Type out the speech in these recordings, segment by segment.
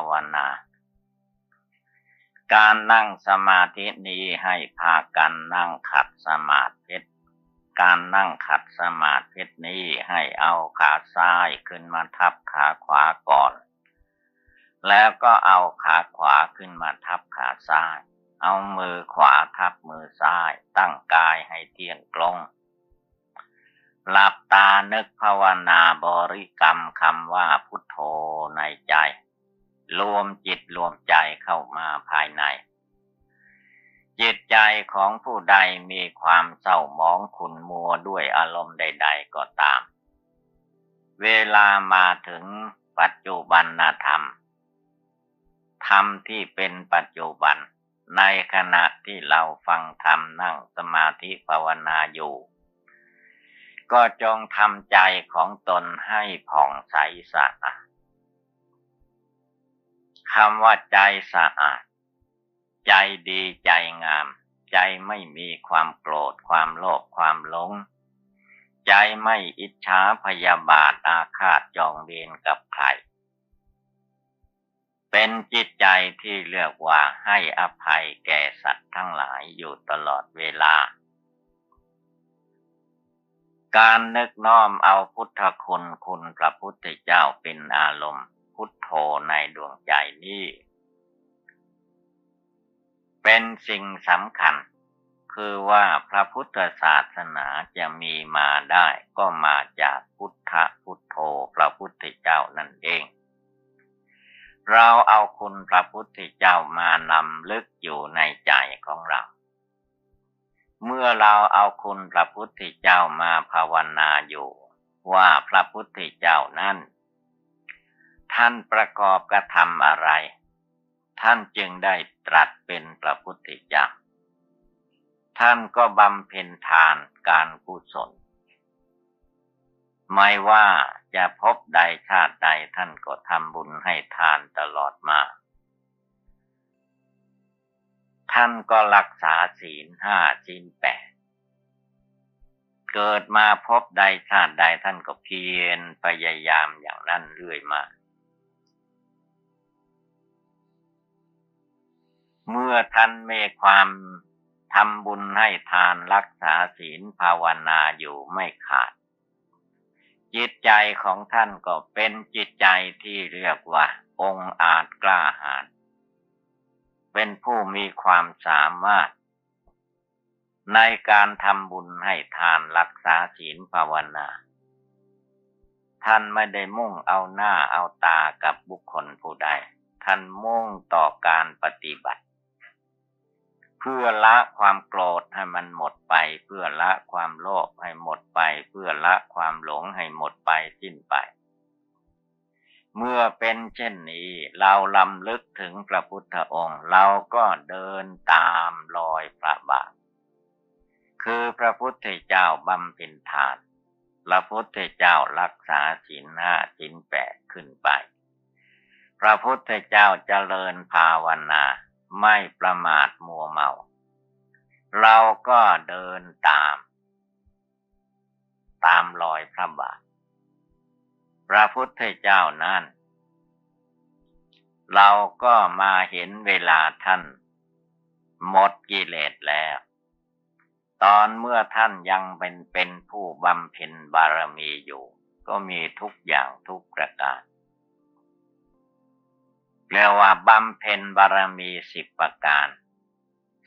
าวนา การนั่งสมาธินี้ให้พากันนั่งขัดสมาธิการนั่งขัดสมาธินี้ให้เอาขาซ้ายขึ้นมาทับขาขวาก่อน แล้วก็เอาขาขวาขึ้นมาทับขาซ้าย เอามือขวาทับมือซ้าย ตั้งกายให้เที่ยงตรงหลับตานึกภาวนาบริกรรมคำว่าพุทโธในใจ รวมจิตรวมใจเข้ามาภายใน จิตใจของผู้ใดมีความเศร้าหมองขุนมัวด้วยอารมณ์ใด ๆ ก็ตาม เวลามาถึงปัจจุบันธรรม ธรรมที่เป็นปัจจุบัน ในขณะที่เราฟังธรรมนั่งสมาธิภาวนาอยู่ก็จงทำใจของตนให้ผ่องใสสะอาด คำว่าใจสะอาด ใจดีใจงาม ใจไม่มีความโกรธความโลภความหลง ใจไม่อิจฉาพยาบาทอาฆาตจองเวรกับใคร เป็นจิตใจที่เรียกว่าให้อภัยแก่สัตว์ทั้งหลายอยู่ตลอดเวลา การนึกน้อมเอาพุทธคุณคุณพระพุทธเจ้าเป็นอารมณ์ พุทโธในดวงใจนี้ เป็นสิ่งสำคัญ คือว่าพระพุทธศาสนาจะมีมาได้ก็มาจากพุทธพุทโธพระพุทธเจ้านั่นเอง เราเอาคุณพระพุทธเจ้ามานำลึกอยู่ในใจของเราเมื่อเราเอาคุณพระพุทธเจ้ามาภาวนาอยู่ ว่าพระพุทธเจ้านั้น ท่านประกอบกระทำอะไร ท่านจึงได้ตรัสเป็นพระพุทธเจ้าท่านก็บำเพ็ญทานการกุศล ไม่ว่าจะพบใดชาติใดท่านก็ทำบุญให้ทานตลอดมา ท่านก็รักษาศีลห้าศีลแปดเกิดมาพบใดชาติใดท่านก็เพียรพยายามอย่างนั้นเรื่อยมา เมื่อท่านมีความทำบุญให้ทานรักษาศีลภาวนาอยู่ไม่ขาด จิตใจของท่านก็เป็นจิตใจที่เรียกว่า องอาจกล้าหาญเป็นผู้มีความสามารถ ในการทำบุญให้ทานรักษาศีลภาวนา ท่านไม่ได้มุ่งเอาหน้าเอาตากับบุคคลผู้ใด ท่านมุ่งต่อการปฏิบัติ เพื่อละความโกรธให้มันหมดไป เพื่อละความโลภให้หมดไป เพื่อละความหลงให้หมดไปสิ้นไป เมื่อเป็นเช่นนี้ เราลำลึกถึงพระพุทธองค์ เราก็เดินตามรอยพระบาท คือพระพุทธเจ้าบำเพ็ญทาน พระพุทธเจ้ารักษาศีลห้าศีลแปดขึ้นไป พระพุทธเจ้าเจริญภาวนา ไม่ประมาทมัวเมา เราก็เดินตาม ตามรอยพระบาท พระพุทธเจ้านั้นเราก็มาเห็นเวลาท่าน หมดกิเลสแล้ว ตอนเมื่อท่านยังเป็นเป็นผู้บำเพ็ญบารมีอยู่ ก็มีทุกอย่างทุกประการ เรียกว่าบำเพ็ญบารมีสิบประการ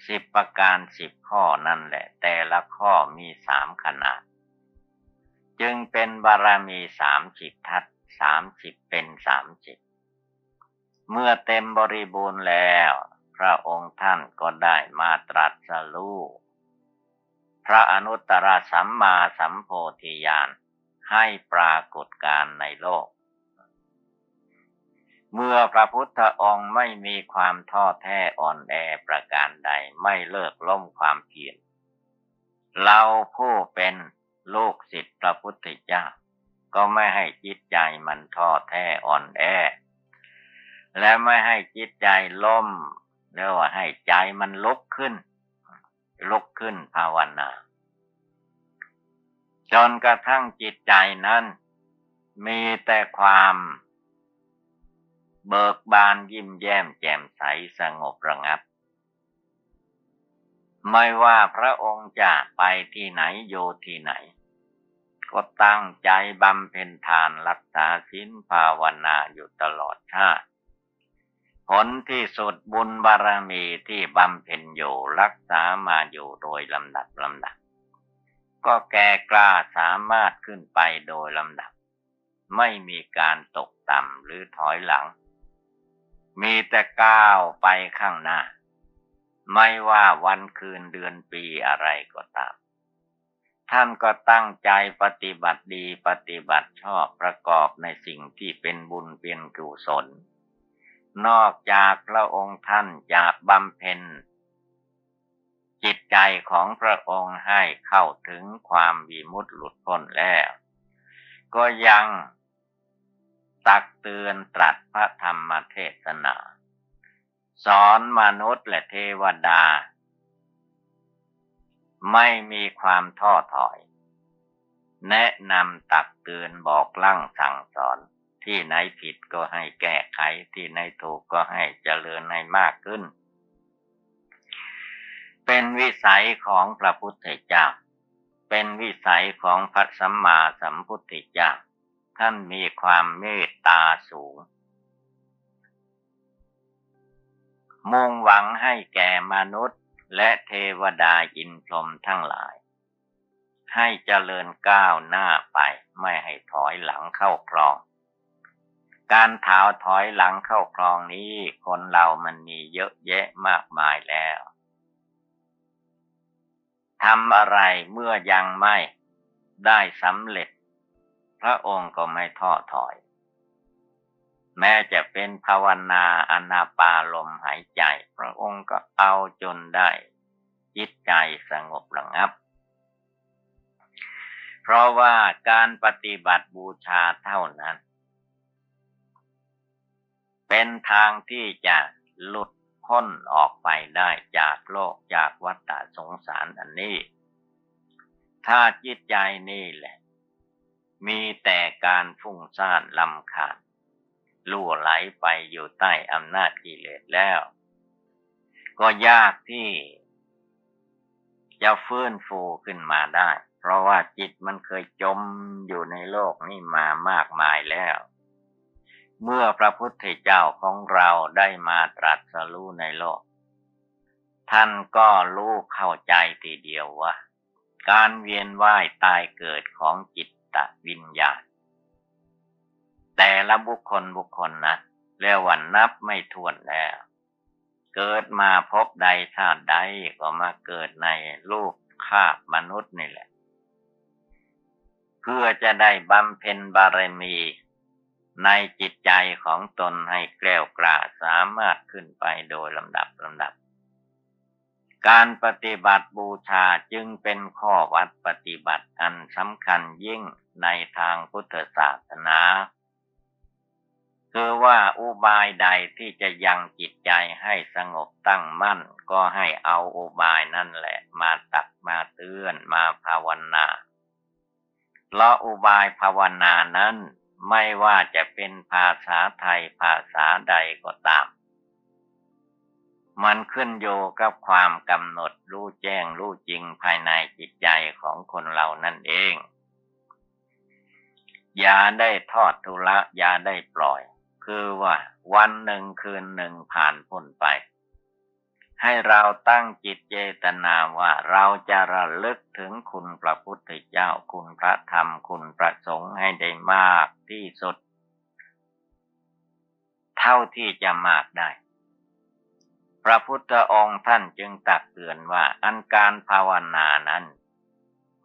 สิบประการสิบข้อนั่นแหละ แต่ละข้อมีสามขนาด จึงเป็นบารมีสามสิบทัศสามสิบเป็นสามสิบเมื่อเต็มบริบูรณ์แล้ว พระองค์ท่านก็ได้มาตรัสรู้พระอนุตตรสัมมาสัมโพธิญาณให้ปรากฏการในโลก เมื่อพระพุทธองค์ไม่มีความท้อแท้อ่อนแอประการใดไม่เลิกล้มความเพียรเราผู้เป็นลูกศิษย์พระพุทธเจ้า ก็ไม่ให้จิตใจมันท้อแท้อ่อนแอ และไม่ให้จิตใจล้มเรียกว่าให้ใจมันลุกขึ้น ลุกขึ้นภาวนาจนกระทั่งจิตใจนั้น มีแต่ความ เบิกบานยิ้มแย้มแจ่มใสสงบระงับ ไม่ว่าพระองค์จะไปที่ไหนโยที่ไหน ก็ตั้งใจบำเพ็ญทานรักษาศีลภาวนาอยู่ตลอดชาติ ผลที่สุดบุญบารมีที่บำเพ็ญอยู่รักษามาอยู่โดยลำดับลำดับ ก็แก่กล้าสามารถขึ้นไปโดยลำดับ ไม่มีการตกต่ำหรือถอยหลัง มีแต่ก้าวไปข้างหน้า ไม่ว่าวันคืนเดือนปีอะไรก็ตาม ท่านก็ตั้งใจปฏิบัติดีปฏิบัติชอบประกอบในสิ่งที่เป็นบุญเป็นกุศล นอกจากพระองค์ท่านจะบำเพ็ญจิตใจของพระองค์ให้เข้าถึงความวิมุตติหลุดพ้นแล้ว ก็ยัง ตักเตือนตรัสพระธรรมเทศนา สอนมนุษย์และเทวดา ไม่มีความท้อถอย แนะนำตักเตือนบอกลั่งสั่งสอนที่ไหนผิดก็ให้แก้ไขที่ไหนถูกก็ให้เจริญให้มากขึ้น เป็นวิสัยของพระพุทธเจ้า เป็นวิสัยของพระสัมมาสัมพุทธเจ้า ท่านมีความเมตตาสูง มุ่งหวังให้แก่มนุษย์และเทวดาอินพรหมทั้งหลาย ให้เจริญก้าวหน้าไปไม่ให้ถอยหลังเข้าครอง การถาวถอยหลังเข้าครองนี้คนเรามันมีเยอะแยะมากมายแล้วทำอะไรเมื่อยังไม่ได้สำเร็จ พระองค์ก็ไม่ท้อถอย แม้จะเป็นภาวนาอนาปาลมหายใจ พระองค์ก็เอาจนได้ จิตใจสงบระงับ เพราะว่าการปฏิบัติบูชาเท่านั้น เป็นทางที่จะหลุดพ้นออกไปได้จากโลกจากวัฏสงสารอันนี้ ถ้าจิตใจนี่แหละ มีแต่การฟุ้งซ่านลำคาญลู่ไหลไปอยู่ใต้อำนาจกิเลสแล้ว ก็ยากที่จะฟื้นฟูขึ้นมาได้ เพราะว่าจิตมันเคยจมอยู่ในโลกนี้มามากมายแล้ว เมื่อพระพุทธเจ้าของเราได้มาตรัสรู้ในโลก ท่านก็รู้เข้าใจทีเดียวว่า การเวียนว่ายตายเกิดของจิต ตวิญญาณ แต่ละบุคคลบุคคลนะเรียกว่านับไม่ถ้วนแล้ว เกิดมาพบใดชาติใดก็มาเกิดในรูปคาบมนุษย์นี่แหละ เพื่อจะได้บำเพ็ญบารมีในจิตใจของตนให้แกล้วกล้าสามารถขึ้นไปโดยลำดับลำดับ การปฏิบัติบูชาจึงเป็นข้อวัดปฏิบัติอันสำคัญยิ่งในทางพุทธศาสนา คือว่าอุบายใดที่จะยังจิตใจให้สงบตั้งมั่น ก็ให้เอาอุบายนั่นแหละ มาตักมาเตือนมาภาวนาเพราะอุบายภาวนานั้นไม่ว่าจะเป็นภาษาไทยภาษาใดก็ตาม มันขึ้นโยกับความกำหนดรู้แจ้งรู้จริงภายในจิตใจของคนเรานั่นเอง อย่าได้ทอดทุละอย่าได้ปล่อย คือว่าวันหนึ่งคืนหนึ่งผ่านพ้นไป ให้เราตั้งจิตเจตนาว่าเราจะระลึกถึงคุณพระพุทธเจ้าคุณพระธรรมคุณพระสงฆ์ให้ได้มากที่สุด เท่าที่จะมากได้ พระพุทธองค์ท่านจึงตักเตือนว่าอันการภาวนานั้น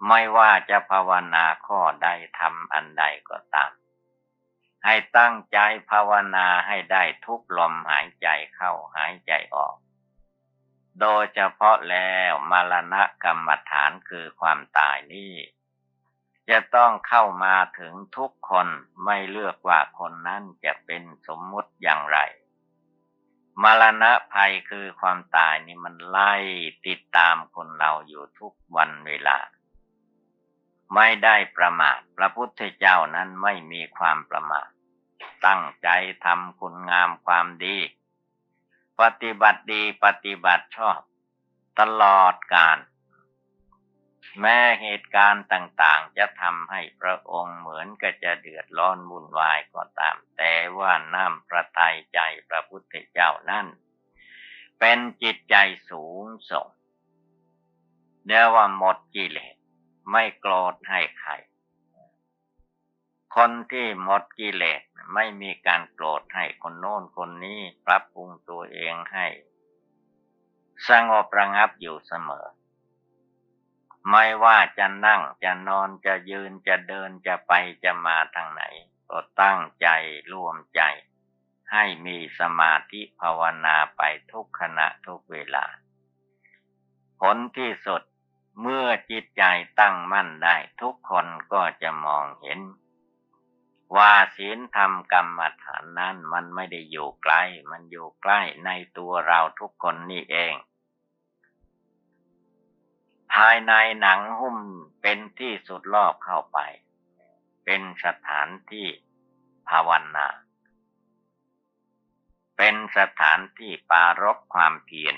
ไม่ว่าจะภาวนาข้อใดทำอันใดก็ตาม ให้ตั้งใจภาวนาให้ได้ทุกลมหายใจเข้าหายใจออก โดยเฉพาะแล้วมรณะกรรมฐานคือความตายนี้จะต้องเข้ามาถึงทุกคนไม่เลือกว่าคนนั้นจะเป็นสมมุติอย่างไร มรณะภัยคือความตายนี่มันไล่ติดตามคนเราอยู่ทุกวันเวลา ไม่ได้ประมาทพระพุทธเจ้านั้นไม่มีความประมาทตั้งใจทำคุณงามความดี ปฏิบัติดีปฏิบัติชอบ ตลอดกาล แม้เหตุการณ์ต่างๆ จะทำให้พระองค์เหมือนกับจะเดือดร้อนวุ่นวายก็ตาม แต่ว่าน้ำประทัยใจพระพุทธเจ้านั้นเป็นจิตใจสูงส่งเรียกว่าหมดกิเลสไม่โกรธให้ใคร คนที่หมดกิเลสไม่มีการโกรธให้คนโน้นคนนี้ปรับปรุงตัวเองให้ สงบระงับอยู่เสมอ ไม่ว่าจะนั่งจะนอนจะยืนจะเดินจะไปจะมาทางไหน ก็ตั้งใจรวมใจ ให้มีสมาธิภาวนาไปทุกขณะทุกเวลา ผลที่สุดเมื่อจิตใจตั้งมั่นได้ทุกคนก็จะมองเห็น ว่าศีลธรรมกรรมฐานนั้นมันไม่ได้อยู่ไกล มันอยู่ใกล้ในตัวเราทุกคนนี่เอง ภายในหนังหุ้มเป็นที่สุดรอบเข้าไป เป็นสถานที่ภาวนา เป็นสถานที่ปารบความเพียร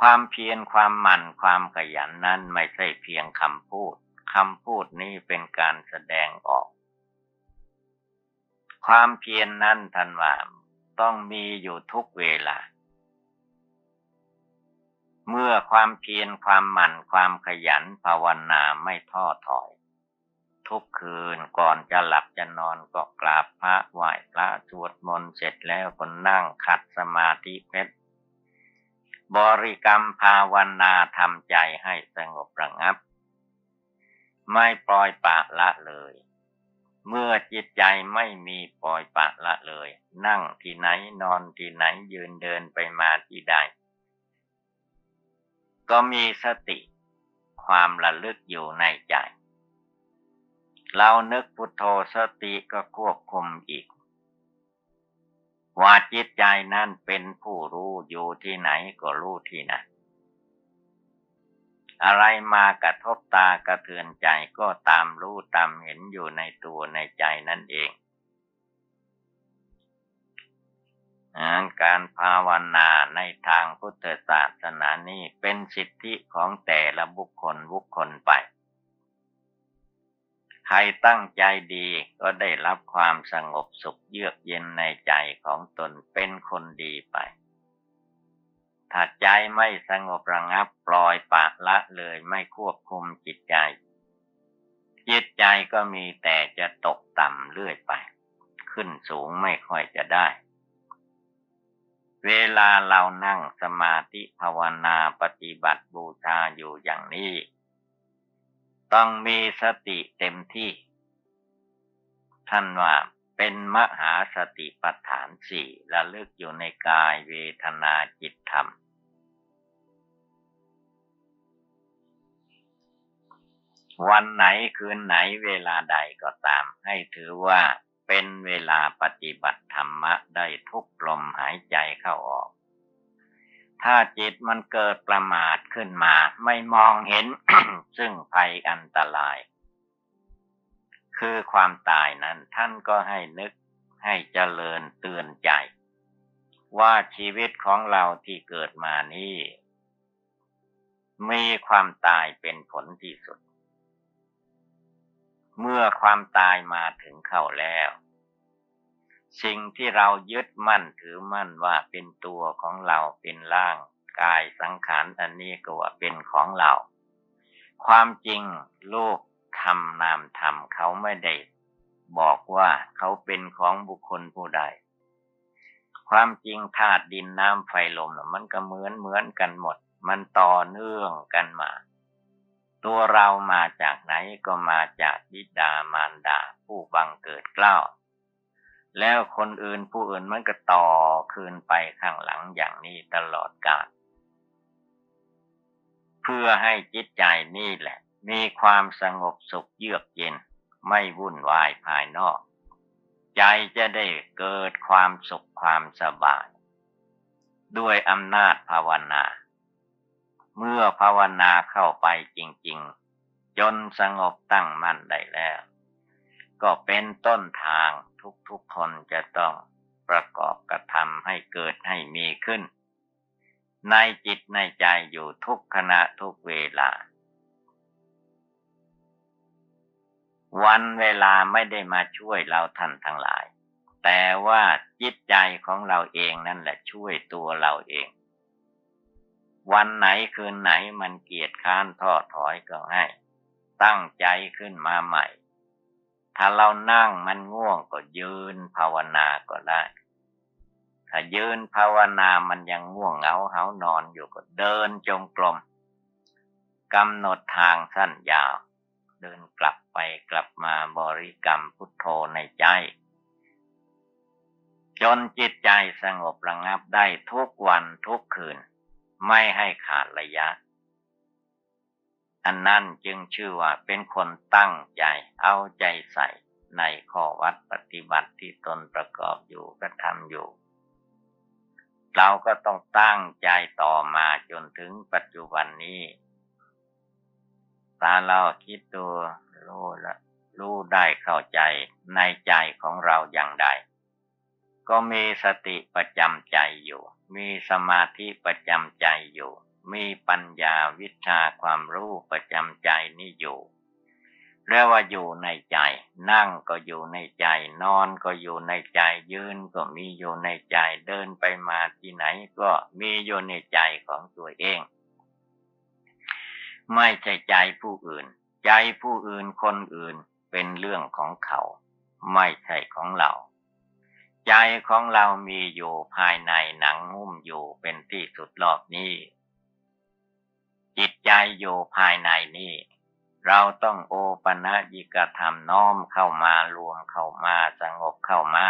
ความเพียรความหมั่นความขยันนั้นไม่ใช่เพียงคำพูดคำพูดนี้เป็นการแสดงออก ความเพียรนนั้นทันว่าต้องมีอยู่ทุกเวลา เมื่อความเพียรความหมั่นความขยันภาวนาไม่ท้อถอย ทุกคืนก่อนจะหลับจะนอนก็กราบพระไหว้พระสวดมนต์เสร็จแล้วก็นั่งขัดสมาธิเพชรบริกรรมภาวนาทำใจให้สงบระงับ ไม่ปล่อยปะละเลย เมื่อจิตใจไม่มีปล่อยปะละเลย นั่งที่ไหนนอนที่ไหนยืนเดินไปมาที่ใด ก็มีสติความระลึกอยู่ในใจ เรานึกพุทโธสติก็ควบคุมอีก ว่าจิตใจนั้นเป็นผู้รู้อยู่ที่ไหนก็รู้ที่นั่นอะไรมากระทบตากระเทือนใจก็ตามรู้ตามเห็นอยู่ในตัวในใจนั่นเอง การภาวนาในทางพุทธศาสนานี้เป็นสิทธิของแต่ละบุคคลบุคคลไป ใครตั้งใจดีก็ได้รับความสงบสุขเยือกเย็นในใจของตนเป็นคนดีไป ถ้าใจไม่สงบระงับปล่อยปะละเลยไม่ควบคุมจิตใจจิตใจก็มีแต่จะตกต่ำเรื่อยไป ขึ้นสูงไม่ค่อยจะได้ เวลาเรานั่งสมาธิภาวนาปฏิบัติบูชาอยู่อย่างนี้ ต้องมีสติเต็มที่ ท่านว่าเป็นมหาสติปัฏฐานสี่ระลึกอยู่ในกายเวทนาจิตธรรม วันไหนคืนไหนเวลาใดก็ตามให้ถือว่า เป็นเวลาปฏิบัติธรรมะได้ทุกลมหายใจเข้าออก ถ้าจิตมันเกิดประมาทขึ้นมา ไม่มองเห็น ซึ่งภัยอันตราย คือความตายนั้นท่านก็ให้นึกให้เจริญเตือนใจ ว่าชีวิตของเราที่เกิดมานี้มีความตายเป็นผลที่สุด เมื่อความตายมาถึงเข้าแล้ว สิ่งที่เรายึดมั่นถือมั่นว่าเป็นตัวของเราเป็นร่างกายสังขารอันนี้ก็ว่าเป็นของเรา ความจริงลูกทำนามทำเขาไม่ได้บอกว่าเขาเป็นของบุคคลผู้ใด ความจริงธาตุดินน้ำไฟลมมันก็เหมือนเหมือนกันหมด มันต่อเนื่องกันมา ตัวเรามาจากไหนก็มาจากบิดามารดาผู้บังเกิดเกล้า แล้วคนอื่นผู้อื่นมันก็ต่อคืนไปข้างหลังอย่างนี้ตลอดกาลเพื่อให้จิตใจนี่แหละ มีความสงบสุขเยือกเย็น ไม่วุ่นวายภายนอก ใจจะได้เกิดความสุขความสบาย ด้วยอำนาจภาวนา เมื่อภาวนาเข้าไปจริง ๆ จนสงบตั้งมั่นได้แล้ว ก็เป็นต้นทางทุกๆคนจะต้องประกอบกระทำให้เกิดให้มีขึ้น ในจิตในใจอยู่ทุกขณะทุกเวลา วันเวลาไม่ได้มาช่วยเราท่านทั้งหลาย แต่ว่าจิตใจของเราเองนั่นแหละช่วยตัวเราเอง วันไหนคืนไหนมันเกียดค้านท้อถอยก็ให้ ตั้งใจขึ้นมาใหม่ ถ้าเรานั่งมันง่วงก็ยืนภาวนาก็ได้ ถ้ายืนภาวนามันยังง่วงเหงาเหานอนอยู่ก็เดินจงกรมกำหนดทางสั้นยาว เดินกลับไปกลับมาบริกรรมพุทโธในใจจนจิตใจสงบระงับได้ทุกวันทุกคืน ไม่ให้ขาดระยะ อันนั้นจึงชื่อว่าเป็นคนตั้งใจเอาใจใส่ในข้อวัดปฏิบัติที่ตนประกอบอยู่กระทำอยู่ เราก็ต้องตั้งใจต่อมาจนถึงปัจจุบันนี้ถ้าเราคิดตัวรู้ละรู้ได้เข้าใจในใจของเราอย่างใด ก็มีสติประจำใจอยู่ มีสมาธิประจำใจอยู่ มีปัญญาวิชาความรู้ประจำใจนี่อยู่เรียกว่าอยู่ในใจ นั่งก็อยู่ในใจ นอนก็อยู่ในใจ ยืนก็มีอยู่ในใจ เดินไปมาที่ไหนก็มีอยู่ในใจของตัวเอง ไม่ใช่ใจผู้อื่น ใจผู้อื่นคนอื่นเป็นเรื่องของเขา ไม่ใช่ของเรา ใจของเรามีอยู่ภายในหนังหุ้มอยู่เป็นที่สุดรอบนี้ จิตใจอยู่ภายในนี้ เราต้องโอปะยิกธรรมน้อมเข้ามารวมเข้ามาสงบเข้ามา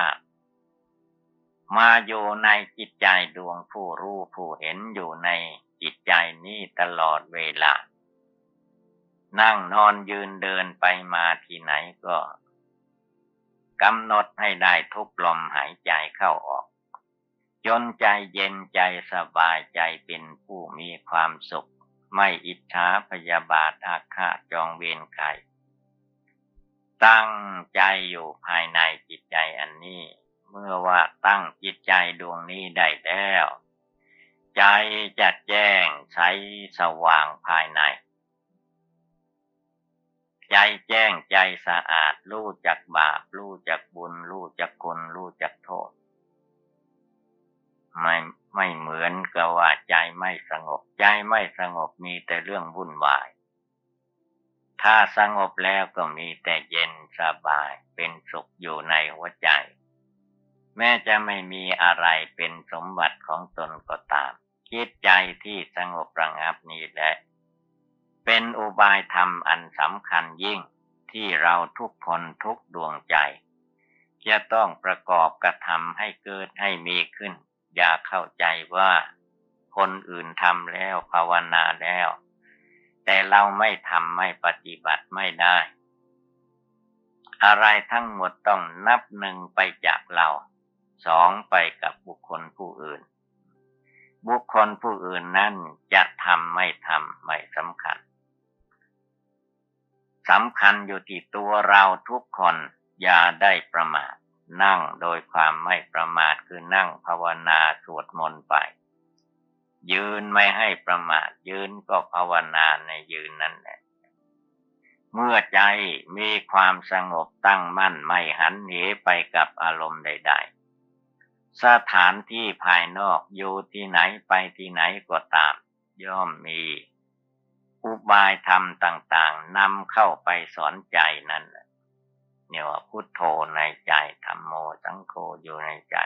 มาอยู่ในจิตใจดวงผู้รู้ผู้เห็นอยู่ในจิตใจนี้ตลอดเวลา นั่งนอนยืนเดินไปมาที่ไหนก็ กำหนดให้ได้ทุกลมหายใจเข้าออก จนใจเย็นใจสบายใจเป็นผู้มีความสุข ไม่อิจฉาพยาบาทอาฆาตจองเวรใครตั้งใจอยู่ภายในจิตใจอันนี้ เมื่อว่าตั้งจิตใจดวงนี้ได้แล้ว ใจจัดแจ้งใสสว่างภายใน ใจแจ้งใจสะอาด รู้จักบาป รู้จักบุญ รู้จักคุณรู้จักโทษ ไม่ไม่เหมือนกับว่าใจไม่สงบ ใจไม่สงบมีแต่เรื่องวุ่นวาย ถ้าสงบแล้วก็มีแต่เย็นสบายเป็นสุขอยู่ในหัวใจ แม้จะไม่มีอะไรเป็นสมบัติของตนก็ตามคิดใจที่สงบระงับนี้แหละ เป็นอุบายธรรมอันสำคัญยิ่งที่เราทุกคนทุกดวงใจจะต้องประกอบกระทำให้เกิดให้มีขึ้น อย่าเข้าใจว่า คนอื่นทำแล้วภาวนาแล้ว แต่เราไม่ทำไม่ปฏิบัติไม่ได้ อะไรทั้งหมดต้องนับหนึ่งไปจากเราสองไปกับบุคคลผู้อื่น บุคคลผู้อื่นนั่นจะทำไม่ทำไม่สำคัญ สำคัญอยู่ที่ตัวเราทุกคนอย่าได้ประมาท นั่งโดยความไม่ประมาทคือนั่งภาวนาสวดมนต์ไป ยืนไม่ให้ประมาท ยืนก็ภาวนาในยืนนั่นแหละเมื่อใจมีความสงบตั้งมั่นไม่หันเหไปกับอารมณ์ใด ๆ สถานที่ภายนอกอยู่ที่ไหนไปที่ไหนก็ตาม ย่อมมี อุบายธรรมต่างๆนำเข้าไปสอนใจนั่นเนี่ยว่าพุทโธในใจธรรมโมสังโฆอยู่ในใจ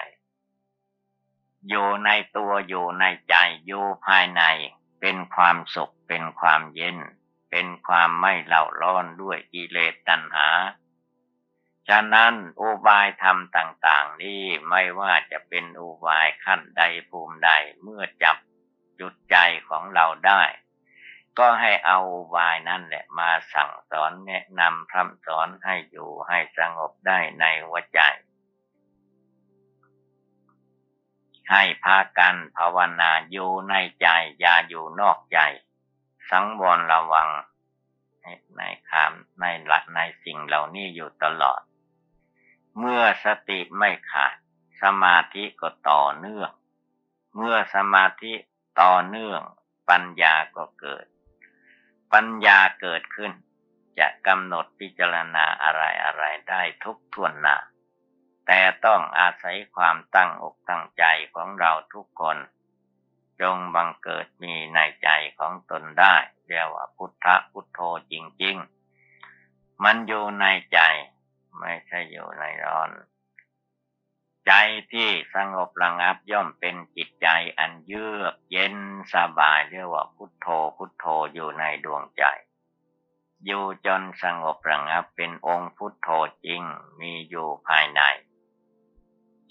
อยู่ในตัวอยู่ในใจอยู่ภายใน เป็นความสุขเป็นความเย็น เป็นความไม่เล่าร้อนด้วยกิเลสตัณหาฉะนั้นอุบายธรรมต่าง ๆ นี้ไม่ว่าจะเป็นอุบายขั้นใดภูมิใดเมื่อจับจุดใจของเราได้ ก็ให้เอาวายนั่นแหละมาสั่งสอนแนะนำพร่ำสอนให้อยู่ให้สงบได้ในหัวใจ ให้พากันภาวนาอยู่ในใจอย่าอยู่นอกใจ สังวรระวังในในหลักในสิ่งเหล่านี้อยู่ตลอด เมื่อสติไม่ขาด สมาธิก็ต่อเนื่อง เมื่อสมาธิต่อเนื่องปัญญาก็เกิด ปัญญาเกิดขึ้น จะกำหนดพิจารณาอะไรอะไรได้ทุกทวนหน้าแต่ต้องอาศัยความตั้งอกตั้งใจของเราทุกคน จงบังเกิดมีในใจของตนได้เรียกว่าพุทธพุทโธจริง ๆ มันอยู่ในใจ ไม่ใช่อยู่ในร้อน ใจที่สงบระงับย่อมเป็นจิตใจอันเยือกเย็นสบายเรียกว่าพุทโธพุทโธอยู่ในดวงใจ อยู่จนสงบระงับเป็นองค์พุทโธจริงมีอยู่ภายใน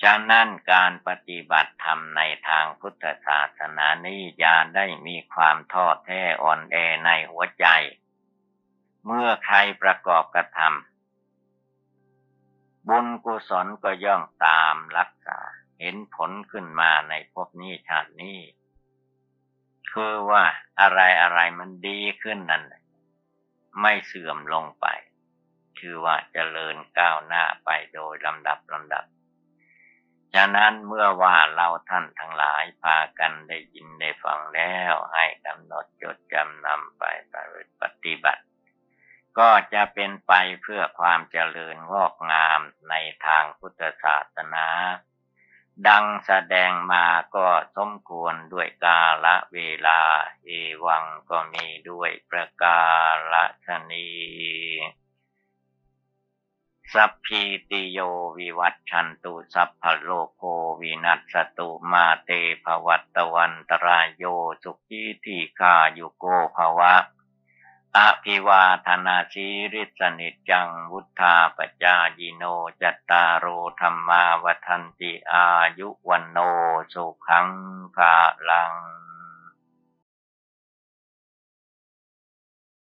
ฉะนั้นการปฏิบัติธรรมในทางพุทธศาสนานี้อย่าได้มีความท้อแท้อ่อนแอในหัวใจ เมื่อใครประกอบกระทำ บุญกุศลก็ย่อมตามรักษา เห็นผลขึ้นมาในภพนี้ชาตินี้ คือว่าอะไรอะไรมันดีขึ้นนั่นไม่เสื่อมลงไป คือว่าเจริญก้าวหน้าไปโดยลำดับลำดับฉะนั้นเมื่อว่าเราท่านทั้งหลายพากันได้ยินได้ฟังแล้วให้กำหนดจดจำนำไปปฏิบัติ ก็จะเป็นไปเพื่อความเจริญงอกงามในทางพุทธศาสนา ดังแสดงมาก็สมควรด้วยกาละเวลา เอวังก็มีด้วยประกาละชนีสัพพีติโยวิวัตชันตุสัพพโลโกวินัสตุมาเตภวัตวันตรายโยสุขีทีคายุโกภวะ อภิวาธนาชีริสนิจังวุธาปจายิโนจัตตารโอธรรมาวทันติอายุวันโนสุขังภาลัง